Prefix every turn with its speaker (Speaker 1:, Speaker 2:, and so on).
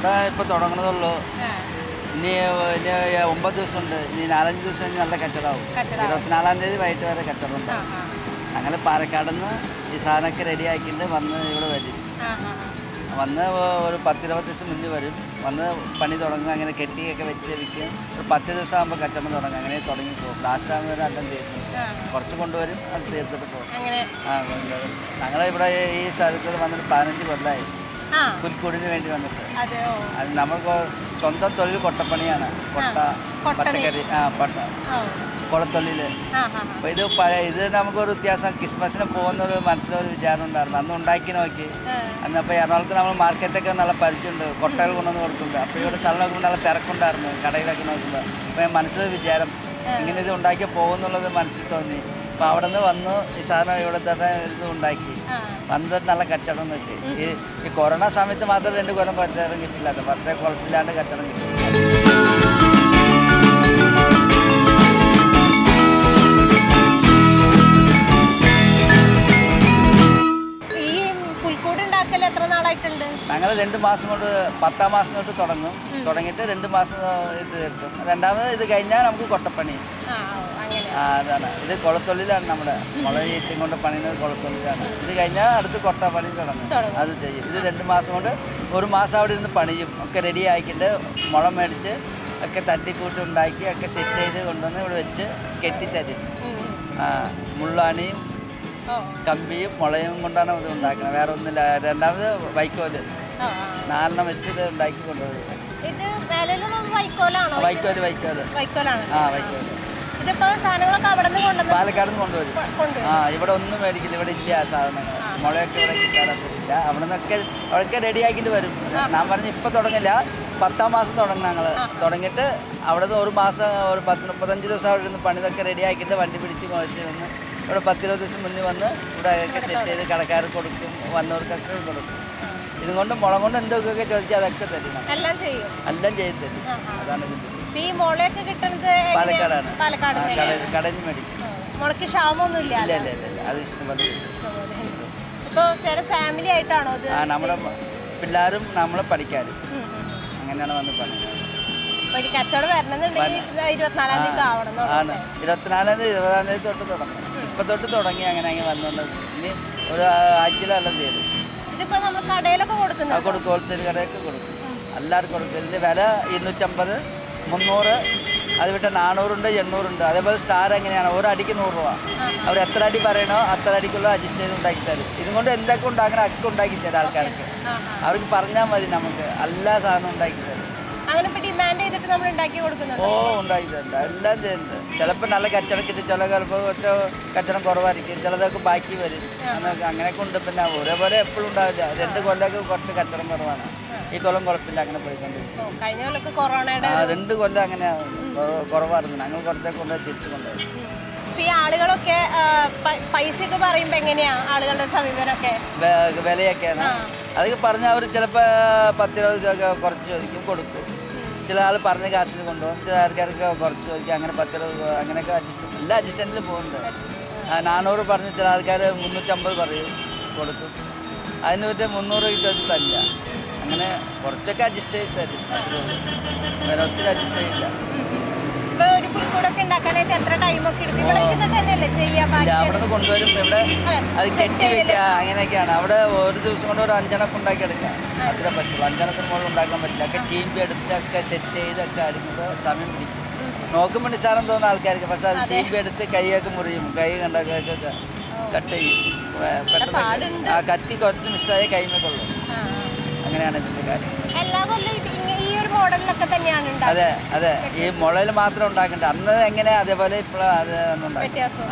Speaker 1: കച്ചവടം ഇപ്പോൾ തുടങ്ങണതുള്ളൂ ഇനി ഇനി ഒമ്പത് ദിവസമുണ്ട്. ഇനി നാലഞ്ച് ദിവസം കഴിഞ്ഞ് നല്ല കച്ചവടമാവും. ഇരുപത്തിനാലാം തീയതി വൈകിട്ട് വരെ കച്ചവടം
Speaker 2: അങ്ങനെ
Speaker 1: ഉണ്ടാവും പാലക്കാട് നിന്ന് ഈ സാധനമൊക്കെ റെഡി ആക്കിയിട്ട് വന്ന് ഇവിടെ വരും. വന്ന് ഒരു പത്തിരുപത് ദിവസം മുന്നേ വരും. വന്ന് പണി തുടങ്ങും അങ്ങനെ കെട്ടിയൊക്കെ വെച്ച് വിൽക്കും ഒരു പത്ത് ദിവസം ആകുമ്പോൾ കച്ചവടം തുടങ്ങും അങ്ങനെ തുടങ്ങി പോകും. ലാസ്റ്റ് ആകുമ്പോൾ വരെ അല്ലം തീർന്നു കുറച്ച് കൊണ്ടുവരും അത് തീർത്തിട്ട് പോകും. ആ കൊണ്ടുവരും. ഞങ്ങളിവിടെ ഈ സ്ഥലത്ത് വന്നിട്ട് പതിനഞ്ച് കൊല്ലമായി പുൽക്കൂടിന് വേണ്ടി വന്നിട്ട്. അത് നമ്മൾക്ക് സ്വന്തം തൊഴിൽ കൊട്ടപ്പണിയാണ്. കൊട്ട പച്ചക്കറി ആ പട്ട. കുളത്തൊള്ളിൽ അപ്പോൾ ഇത് പഴയ ഇത് നമുക്കൊരു വ്യത്യാസം. ക്രിസ്മസിന് പോകുന്നൊരു മനസ്സിലൊരു വിചാരം ഉണ്ടായിരുന്നു. അന്ന് ഉണ്ടാക്കി നോക്കി. അന്നപ്പോൾ എറണാകുളത്ത് നമ്മൾ മാർക്കറ്റൊക്കെ നല്ല പരിചയമുണ്ട്. കൊട്ടകൾ കൊണ്ടുവന്ന് കൊടുക്കുന്നുണ്ട്. അപ്പോൾ ഇവിടെ സ്ഥലം നോക്കുമ്പോൾ നല്ല തിരക്കുണ്ടായിരുന്നു. കടയിലൊക്കെ നോക്കുമ്പോൾ അപ്പോൾ ഞാൻ മനസ്സിലൊരു വിചാരം. ഇങ്ങനെ ഇത് ഉണ്ടാക്കി പോകുന്നുള്ളത് മനസ്സിൽ തോന്നി. അപ്പൊ അവിടെ നിന്ന് വന്നു ഈ സാധനം ഇവിടെ തന്നെ ഇത് ഉണ്ടാക്കി. വന്നിട്ട് നല്ല കച്ചവടം കിട്ടി. ഈ കൊറോണ സമയത്ത് മാത്രം രണ്ട് കൊല്ലം കച്ചവടം കിട്ടില്ല പത്തേ കുഴപ്പമില്ലാണ്ട് കച്ചവടം കിട്ടി. ഞങ്ങൾ രണ്ട് മാസം കൊണ്ട് പത്താം മാസം തൊട്ട് തുടങ്ങും. തുടങ്ങിയിട്ട് രണ്ട് മാസം ഇത് കിട്ടും രണ്ടാമത് ഇത് കഴിഞ്ഞാൽ നമുക്ക് കൊട്ടപ്പണി.
Speaker 2: ആ
Speaker 1: അതാണ്. ഇത് കുളത്തൊള്ളിലാണ് നമ്മുടെ മുള ഈറ്റും കൊണ്ട് പണിയുന്നത് കുളത്തൊള്ളിലാണ് ഇത് കഴിഞ്ഞാൽ അടുത്ത് കൊട്ടപ്പണി തുടങ്ങും. അത് ചെയ്യും. ഇത് രണ്ട് മാസം കൊണ്ട് ഒരു മാസം അവിടെ ഇരുന്ന് പണിയും. ഒക്കെ റെഡി ആക്കിയിട്ട് മുള മേടിച്ച് ഒക്കെ തട്ടിക്കൂട്ടി ഉണ്ടാക്കി ഒക്കെ സെറ്റ് ചെയ്ത് കൊണ്ടുവന്ന് ഇവിടെ വെച്ച് കെട്ടിത്തരും. ആ മുള്ളാണിയും കമ്പിയും മുളയും കൊണ്ടാണ് ഇത് ഉണ്ടാക്കുന്നത്. വേറെ ഒന്നുമില്ല. രണ്ടാമത്
Speaker 2: വൈക്കോൽ.
Speaker 1: നാലെണ്ണം വെച്ച് ഇത് ഉണ്ടാക്കി കൊണ്ടുപോകുന്നത്
Speaker 2: ഇത് വൈക്കോലാണോ?
Speaker 1: വൈക്കോൽ വൈക്കോൽ.
Speaker 2: വൈക്കോലാണ്.
Speaker 1: ആ
Speaker 2: വൈക്കോൽ. നിന്ന്
Speaker 1: പാലക്കാട് നിന്ന് കൊണ്ടുവരും. ആ ഇവിടെ ഒന്നും മേടിക്കില്ല. ഇവിടെ ഇല്ല സാധനങ്ങൾ. മുളയൊക്കെ ഇവിടെ കിട്ടാറില്ല അവിടെ നിന്നൊക്കെ അവിടെയൊക്കെ റെഡി ആക്കിയിട്ട് വരും ഞാൻ പറഞ്ഞു ഇപ്പം തുടങ്ങില്ല. പത്താം മാസം തുടങ്ങും ഞങ്ങൾ. തുടങ്ങിയിട്ട് അവിടെ നിന്ന് ഒരു മാസം ഒരു പത്ത് മുപ്പത്തഞ്ച് ദിവസം അവിടെ നിന്ന് പണിതൊക്കെ റെഡി ആക്കിയിട്ട് വണ്ടി പിടിച്ച് കുഴച്ച് വന്ന് ഇവിടെ പത്തിരുപത് ദിവസം മുന്നേ വന്ന് ഇവിടെ സെറ്റ് ചെയ്ത് കടക്കാർ കൊടുക്കും വന്നവർക്കൊക്കെ കൊടുക്കും. ഇതും കൊണ്ട് മുളം കൊണ്ട് എന്തൊക്കെ ചോദിച്ചാൽ അതൊക്കെ തരും.
Speaker 2: എല്ലാം ചെയ്യും.
Speaker 1: എല്ലാം ചെയ്ത് തരും. അതാണ്
Speaker 2: ഈ മുളയൊക്കെ കിട്ടുന്നത്?
Speaker 1: പാലക്കാടാണ്.
Speaker 2: പാലക്കാട്
Speaker 1: ആ, കട- കടയിൽ നിന്ന് മേടിക്കും.
Speaker 2: മുളക്ക് ക്ഷാമൊന്നുമില്ല ഇല്ല
Speaker 1: ഇല്ല ഇല്ല ഇല്ല ഇല്ല. അത് ഇഷ്ടംപോലെ
Speaker 2: ഫാമിലി ആയിട്ടാണോ അത്
Speaker 1: ആ നമ്മുടെ പിള്ളേരും നമ്മളെ
Speaker 2: ഉം.
Speaker 1: അങ്ങനെയാണ് വന്ന്
Speaker 2: പറഞ്ഞത് ഒരു കച്ചവടം വരണമെന്നുണ്ടെങ്കിൽ ഇരുപത്തിനാലാം തീയതി ആവണം
Speaker 1: ആണ്. ഇരുപത്തിനാലാം തീയതി ഇരുപതാം തീയതി തൊട്ട് തുടങ്ങും. ഇപ്പം തൊട്ട് തുടങ്ങി അങ്ങനെ അങ്ങ് വന്നുകൊണ്ട് ഇനി ഒരു ആഴ്ചയിലെല്ലാം ചെയ്തു.
Speaker 2: ഇതിപ്പോൾ നമ്മൾ കടയിലൊക്കെ
Speaker 1: ആ
Speaker 2: കൊടുക്കുന്നത്
Speaker 1: കൊടുക്കും ഹോൾസെയിൽ കടയൊക്കെ കൊടുക്കും. എല്ലാവർക്കും കൊടുക്കും. ഇതിന്റെ വില ഇരുന്നൂറ്റമ്പത് മുന്നൂറ് അത് വിട്ട് നാനൂറുണ്ട് എണ്ണൂറുണ്ട്. അതേപോലെ സ്റ്റാർ എങ്ങനെയാണ്? ഒരു അടിക്ക് നൂറ് രൂപ. അവർ എത്ര അടി പറയണോ അത്ര അടിക്കുള്ള അഡ്ജസ്റ്റ് ചെയ്ത് ഉണ്ടാക്കി തരും. ഇതും കൊണ്ട് എന്തൊക്കെ ഉണ്ടാക്കണം ഒക്കെ ഉണ്ടാക്കി തരും ആൾക്കാർക്ക്. അവർക്ക് പറഞ്ഞാൽ മതി നമുക്ക്. എല്ലാ സാധനവും ഉണ്ടാക്കി തരും.
Speaker 2: അങ്ങനെ ഇപ്പൊ ഡിമാൻഡ് ചെയ്തിട്ട് നമ്മൾ ഉണ്ടാക്കി കൊടുക്കുന്നുണ്ട്?
Speaker 1: ഓ ഉണ്ടാക്കിയിട്ടുണ്ട് എല്ലാം ചെയ്യുന്നുണ്ട്. ചിലപ്പോൾ നല്ല കച്ചവടം കിട്ടും ചില ചിലപ്പോൾ ഒറ്റ കച്ചവടം കുറവായിരിക്കും. ചിലതൊക്കെ ബാക്കി വരും. അങ്ങനെ അങ്ങനെയൊക്കെ ഉണ്ട്. പിന്നെ ഒരേപോലെ എപ്പോഴും ഉണ്ടാവില്ല. രണ്ട് കൊല്ലമൊക്കെ കുറച്ച് കച്ചവടം കുറവാണ്. ഈ കൊല്ലം കുഴപ്പമില്ല. അങ്ങനെ പോയിക്കൊണ്ടിരിക്കും
Speaker 2: കഴിഞ്ഞ കൊല്ലൊക്കെ കൊറോണയുടെ
Speaker 1: ആ രണ്ട് കൊല്ലം അങ്ങനെ കുറവായിരുന്നു. ഞങ്ങൾ കുറച്ചൊക്കെ കൊണ്ടുപോയി തിരിച്ചു കൊണ്ടുപോയി
Speaker 2: ഈ ആളുകളൊക്കെ പൈസയൊക്കെ പറയുമ്പോ എങ്ങനെയാ ആളുകളുടെ സമീപനമൊക്കെ?
Speaker 1: വിലയൊക്കെയാണ്. അതൊക്കെ പറഞ്ഞാൽ അവർ ചിലപ്പോൾ പത്തിരുപത് രൂപ കുറച്ച് ചോദിക്കും കൊടുക്കും. ചില ആൾ പറഞ്ഞ കാശിന് കൊണ്ടുപോകും. ചില ആൾക്കാർക്ക് കുറച്ച് ചോദിക്കും അങ്ങനെ പത്ത് അങ്ങനെയൊക്കെ അഡ്ജസ്റ്റ് എല്ലാ അഡ്ജസ്റ്റന്റിലും പോകുന്നുണ്ട്. നാനൂറ് പറഞ്ഞ് ചില ആൾക്കാർ മുന്നൂറ്റമ്പത് പറയും കൊടുക്കും. അതിന് പറ്റിയ മുന്നൂറ് തരില്ല അങ്ങനെ കുറച്ചൊക്കെ അഡ്ജസ്റ്റ് ചെയ്ത് തരും അത്രേ ഉള്ളൂ. വേറെ ഒത്തിരി അഡ്ജസ്റ്റ് ചെയ്യില്ല.
Speaker 2: ഇപ്പൊ ഒരു പുൽക്കൂടൊക്കെ ഉണ്ടാക്കാനായിട്ട് എത്ര ടൈമൊക്കെ എടുക്കും? ഇവിടെ ഇരുന്നിട്ട് തന്നെയല്ലേ ചെയ്യാ?
Speaker 1: ഇല്ല
Speaker 2: ബാക്കി
Speaker 1: അവിടെ കൊണ്ടുവരും. ഇവിടെ അത് കെട്ടി. വെക്കുക അങ്ങനെയൊക്കെയാണ്. അവിടെ ഒരു ദിവസം കൊണ്ട് ഒരു അഞ്ചണക്ക് ഉണ്ടാക്കി എടുക്കാം അത്രേ പറ്റും അഞ്ചെണ്ണത്തിന് മുകളിൽ ഉണ്ടാക്കാൻ പറ്റില്ല. ഒക്കെ ചീമ്പി എടുത്തൊക്കെ സെറ്റ് ചെയ്തൊക്കെ സമയം പിടിക്കും. നോക്കുമ്പോൾ നിസ്സാരം തോന്നുന്ന ആൾക്കാർക്ക് പക്ഷെ അത് ചീമ്പി എടുത്ത് കൈയൊക്കെ മുറിയും. കൈ കണ്ടൊക്കെ കട്ട് ചെയ്യും. പെട്ടെന്ന് ആ കത്തി കുറച്ച് മിസ്സായ
Speaker 2: ആ.
Speaker 1: അങ്ങനെയാണ് ഇതിന്റെ കാര്യം.
Speaker 2: എല്ലാ കൊല്ലം മോഡലിലൊക്കെ തന്നെയാണ്
Speaker 1: അതെ അതെ. ഈ മുളയിൽ മാത്രം ഉണ്ടാക്കണ്ട. അന്ന് എങ്ങനെയാ അതേപോലെ ഇപ്പോഴും അത്
Speaker 2: വ്യത്യാസം.